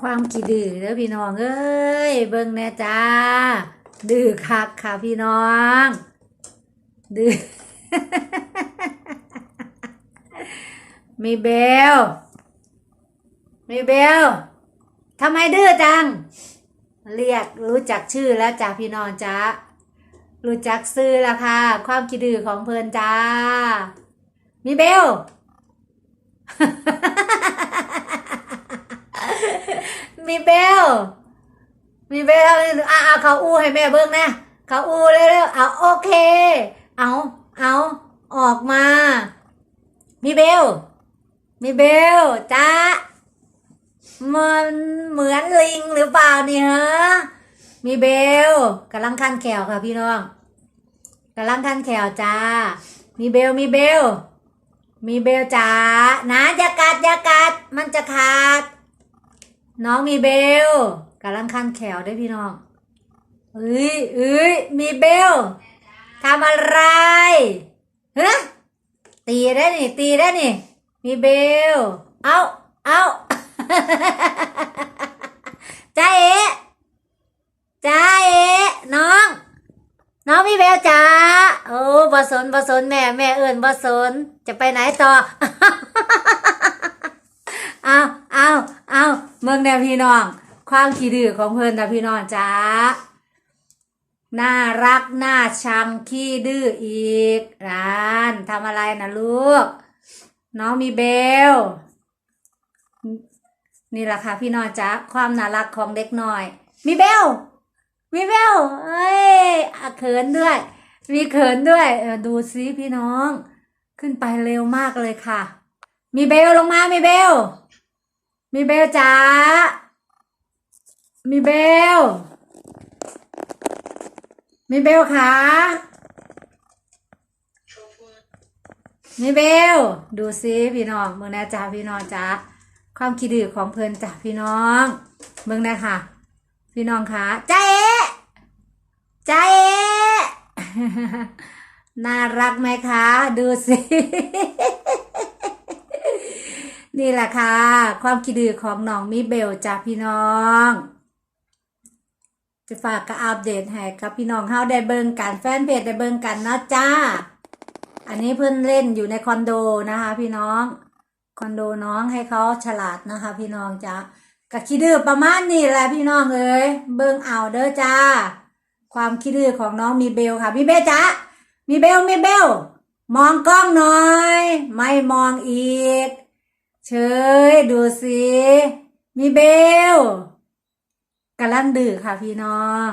ความขี้ดื้อเด้อพี่น้องเอ้ยเบิ่งแน่จ้า ดื้อคักค่ะพี่น้อง ดื้อมีเบลมีเบลทำไมดื้อจัง เรียกรู้จักชื่อแล้วจ้าพี่น้องจ้ารู้จักซื้อแล้วค่ะ ความขี้ดื้อของเพลินจ้า มีเบล มีเบล มีเบลอะเอาเขาอู้ให้แม่เบิ้งนะเขาอู้เร็วๆเอาโอเค เอาเอาออกมา มีเบล มีเบลจ้ามันเหมือนลิงหรือเปล่าเนี่ยฮะมีเบลกำลังคันแขวค่ะพี่น้องกำลังคันแขวจ้า มีเบลมีเบล มีเบลจ๋านะอย่ากัดอย่ากัด มันจะขาด น้องมีเบลกำลังคันแขวด้วยพี่น้องเอ้ยเอ้ยมีเบลทำอะไรฮะตีได้นี่ ตีได้นี่ มีเบล เอาเอาจ้าเอ๋จ้าเอ๋น้อง น้องมีเบลจ้าโอ้บสนบสนแม่แม่เอิญบสนจะไปไหนต่อ เอา เมืองแนวพี่น้อง ความขี้ดื้อของเพิ่อนนะพี่น้องจ้าน่ารักน่าชังขี้ดื้ออีกร้านทำอะไรนะลูก น้องมีเบล นี่แหละค่ะพี่น้องจ้าความน่ารักของเด็กน้อย มีเบล มีเบลเอ้ยอเขินด้วย มีเขินด้วยดูซิพี่น้อง ขึ้นไปเร็วมากเลยค่ะ มีเบลลงมา มีเบล มีเบลจ้า มีเบล มีเบลค่ะมีเบล ดูซิพี่น้องเมืองนะจ้าพี่น้องจ้าความคิดดื้อของเพลินจ้าพี่น้องเมืองนะค่ะ พี่น้องค่ะจ้าเอ๋จ้าเอ๋น่ารักไหมคะ ดูสิ นี่แหละค่ะ ความคิดดือของน้องมิเบลจ้าพี่น้องจะฝากก็อัปเดตให้กับพี่น้องเฮาได้เบิ่งกันแฟนเพจได้เบิ่งกันนะจ้า อันนี้เพิ่อนเล่นอยู่ในคอนโดนะคะ พี่น้อง คอนโดน้องให้เขาฉลาดนะคะ พี่น้องจ้ากะคิดดื้อประมาณนี้แหละพี่น้องเอ้ยเบิ่งเอาเด้อจ้า ความคิดดื้อของน้องมีเบลค่ะมีเบลจ้ามีเบลมีเบลมองกล้องหน่อย ไม่มองอีก เชยดูสิมีเบลกำลังดื้อค่ะพี่น้อง